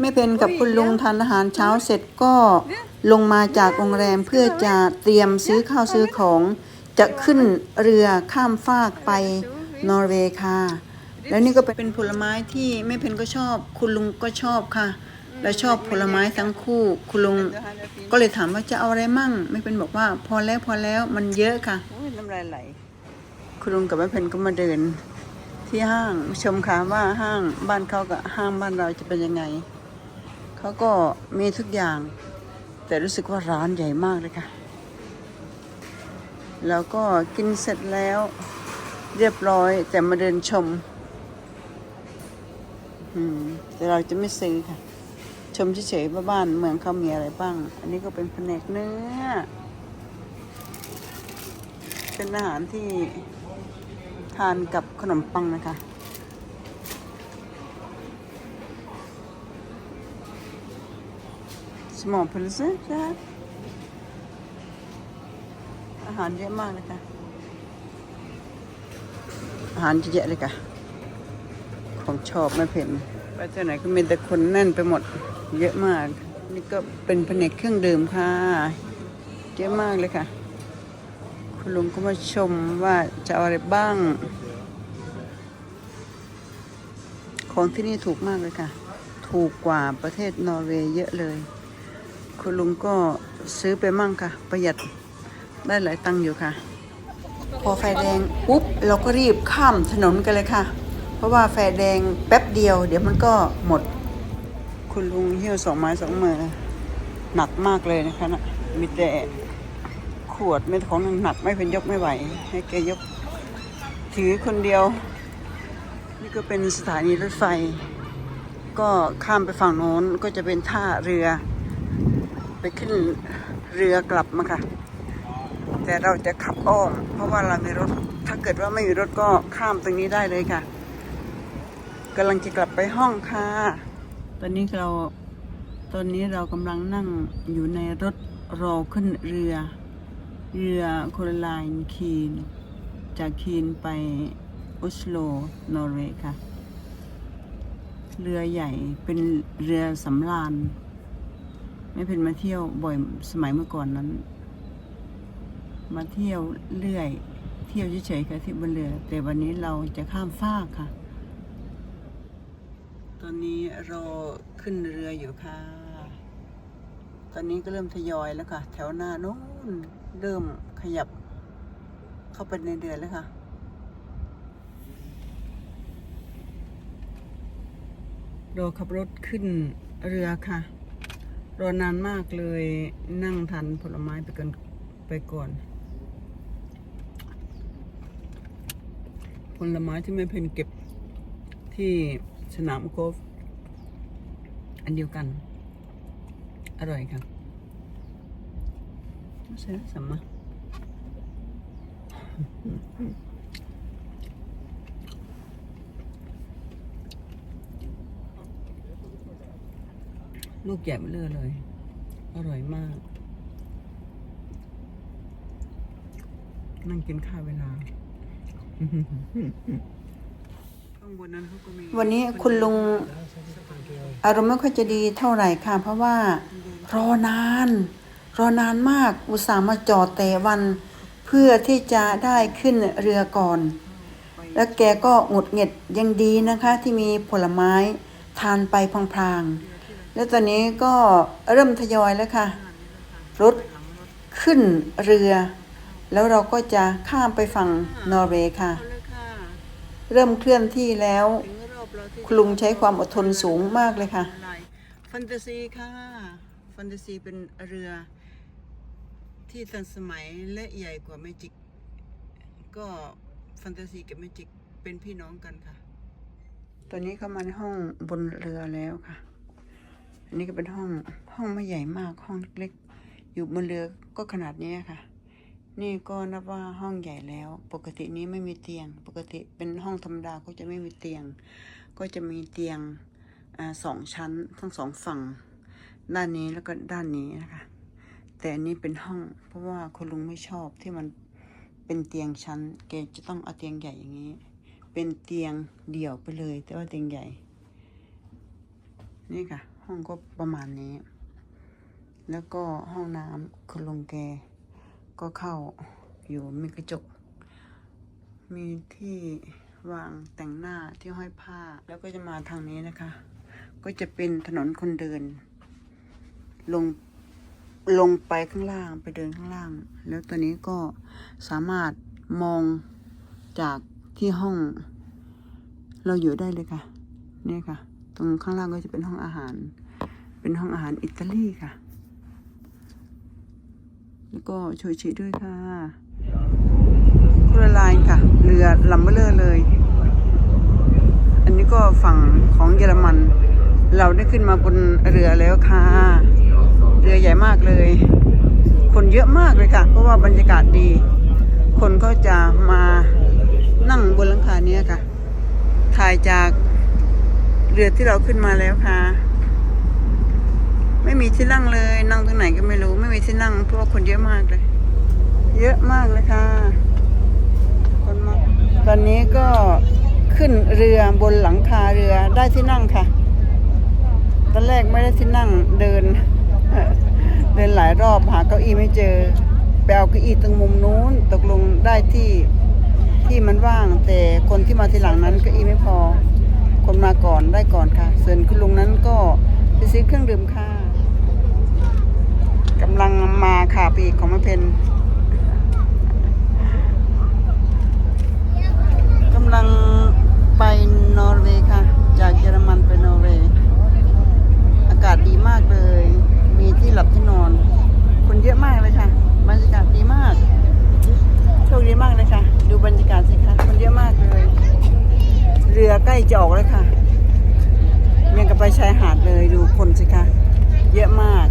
แม่เพนกับคุณลุงทานอาหารเช้าเสร็จก็ลงมาจากโรงแรมเพื่อจะเตรียมซื้อข้าวซื้อของ จะขึ้นเรือข้ามฟากไปนอร์เวย์ค่ะ แล้วนี่ก็เป็นผลไม้ที่แม่เพนก็ชอบ คุณลุงก็ชอบค่ะ และชอบผลไม้ทั้งคู่ คุณลุงก็เลยถามว่าจะเอาอะไรมั่งแม่เพนบอกว่าพอแล้วพอแล้วมันเยอะค่ะน้ำลายไหลคุณลุงกับแม่เพนก็มาเดินที่ห้างชมค่ะว่าห้างบ้านเขากับห้างบ้านเราจะเป็นยังไง เขาก็มีทุกอย่าง แต่รู้สึกว่าร้านใหญ่มากเลยค่ะ แล้วก็กินเสร็จแล้วเรียบร้อยแต่มาเดินชมแต่เราจะไม่ซื้อค่ะ ชมเฉยๆว่าบ้านเมืองเขามีอะไรบ้าง อันนี้ก็เป็นแผนกเนื้อ เป็นอาหารที่ทานกับขนมปังนะคะ สมองพลซึจ้ะอาหารเยอะมากเลยค่ะอาหารเยอะเลยค่ะของชอบไม่เพ็นไปที่ไหนก็มีแต่คนแน่นไปหมดเยอะมาก นี่ก็เป็นแผนกเครื่องดื่มค่ะ เยอะมากเลยค่ะ คุณลุงก็มาชมว่าจะเอาอะไรบ้าง ของที่นี่ถูกมากเลยค่ะ ถูกกว่าประเทศนอร์เวย์เยอะเลย คุณลุงก็ซื้อไปมั่งค่ะ ประหยัดได้หลายตังค์อยู่ค่ะ พอไฟแดงปุ๊บเราก็รีบข้ามถนนกันเลยค่ะ เพราะว่าไฟแดงแป๊บเดียว เดี๋ยวมันก็หมด คุณลุงเหิ้วสองไม้สองมือหนักมากเลยนะคะนะมีแต่ขวดไม่ของหนักไม่เป็นยกไม่ไหว ให้แกยกถือคนเดียว นี่ก็เป็นสถานีรถไฟ ก็ข้ามไปฝั่งโน้นก็จะเป็นท่าเรือ ไปขึ้นเรือกลับมาค่ะ แต่เราจะขับอ้อมเพราะว่าเรามีรถ ถ้าเกิดว่าไม่มีรถก็ข้ามตรงนี้ได้เลยค่ะกำลังจะกลับไปห้องค่ะ ตอนนี้เราตอนนี้เรากำลังนั่งอยู่ในรถรอขึ้นเรือ เรือโคลไลน์คีน จากคีนไปออสโลนอร์เวย์ค่ะ เรือใหญ่เป็นเรือสำราญไม่เป็นมาเที่ยวบ่อยสมัยเมื่อก่อนนั้น มาเที่ยวเรื่อย เที่ยวเฉยๆค่ะที่บนเรือ แต่วันนี้เราจะข้ามฟากค่ะ ตอนนี้รอขึ้นเรืออยู่ค่ะ ตอนนี้ก็เริ่มทยอยแล้วค่ะ แถวหน้านู้นเริ่มขยับเข้าไปในเรือแล้วค่ะรอขับรถขึ้นเรือค่ะ รอนานมากเลยนั่งทันผลไม้ไปกันไปก่อน ผลไม้ที่แม่เพนเก็บที่สนามโกฟอันเดียวกัน อร่อยค่ะใช่สัมมา ลูกใหญ่เบลอเลย อร่อยมาก นั่งกินข้าวเวลา วันนี้คุณลุงอารมณ์ไม่ค่อยจะดีเท่าไหร่ค่ะ เพราะว่ารอนาน รอนานมากอุตส่าห์มาจอดแต่วัน เพื่อที่จะได้ขึ้นเรือก่อน แล้วแกก็หงุดหงิดยังดีนะคะ ที่มีผลไม้ทานไปพลางๆ แล้วตอนนี้ก็เริ่มทยอยแล้วค่ะ รถขึ้นเรือ แล้วเราก็จะข้ามไปฝั่งนอร์เวย์ค่ะ เริ่มเคลื่อนที่แล้ว คุณลุงใช้ความอดทนสูงมากเลยค่ะ ฟันตาซีค่ะ ฟันตาซีเป็นเรือ ที่ทันสมัยและใหญ่กว่าเมจิก ก็ฟันตาซีกับเมจิกเป็นพี่น้องกันค่ะ ตอนนี้เข้ามาในห้องบนเรือแล้วค่ะ อันนี้ก็เป็นห้องห้องไม่ใหญ่มากห้องเล็กๆอยู่บนเรือก็ขนาดนี้ค่ะ นี่ก็นับว่าห้องใหญ่แล้ว ปกตินี้ไม่มีเตียง ปกติเป็นห้องธรรมดาก็จะไม่มีเตียง ก็จะมีเตียงอสองชั้นทั้งสองฝั่ง ด้านนี้แล้วก็ด้านนี้นะคะแต่อันนี้เป็นห้องเพราะว่าคุณลุงไม่ชอบที่มันเป็นเตียงชั้นแกจะต้องเอาเตียงใหญ่อย่างนี้ เป็นเตียงเดี่ยวไปเลย แต่ว่าเตียงใหญ่ นี่ค่ะ ห้องก็ประมาณนี้ แล้วก็ห้องน้ำคุณลุงแกก็เข้าอยู่มีกระจก มีที่วางแต่งหน้าที่ห้อยผ้า แล้วก็จะมาทางนี้นะคะ ก็จะเป็นถนนคนเดิน ลงลงไปข้างล่างไปเดินข้างล่าง แล้วตอนนี้ก็สามารถมองจากที่ห้อง เราอยู่ได้เลยค่ะ นี่ค่ะ ตรงข้างล่างก็จะเป็นห้องอาหาร เป็นห้องอาหารอิตาลีค่ะ แล้วก็โชยชิด้วยค่ะครูไลน์ค่ะ เรือลำเบลอเลย อันนี้ก็ฝั่งของเยอรมัน เราได้ขึ้นมาบนเรือแล้วค่ะ เรือใหญ่มากเลย คนเยอะมากเลยค่ะ เพราะว่าบรรยากาศดี คนก็จะมานั่งบนหลังคาเนี้ยค่ะ ถ่ายจาก เรือที่เราขึ้นมาแล้วค่ะ ไม่มีที่นั่งเลย นั่งตรงไหนก็ไม่รู้ ไม่มีที่นั่งเพราะคนเยอะมากเลย เยอะมากเลยค่ะ คนมากตอนนี้ก็ขึ้นเรือบนหลังคาเรือได้ที่นั่งค่ะ ตอนแรกไม่ได้ที่นั่งเดิน เดินหลายรอบหาเก้าอี้ไม่เจอไปเอาเก้าอี้ตรงมุมนู้นตกลงได้ที่ที่มันว่าง แต่คนที่มาทีหลังนั้นเก้าอี้ไม่พอ คนมาก่อนได้ก่อนค่ะ ส่วนคุณลุงนั้นก็ไปซื้อเครื่องดื่มค่ะกำลังมาค่ะปีกของมะเพนกำลังไปนอร์เวย์ค่ะ จากเยอรมันไปนอร์เวย์ อากาศดีมากเลย มีที่หลับที่นอน คนเยอะมากเลยค่ะ บรรยากาศดีมาก โชคดีมากเลยค่ะ ดูบรรยากาศสิคะ คนเยอะมากเลย เรือ ใกล้จะออกแล้วค่ะ ยังกับไปชายหาดเลยดูคนสิคะ เยอะมาก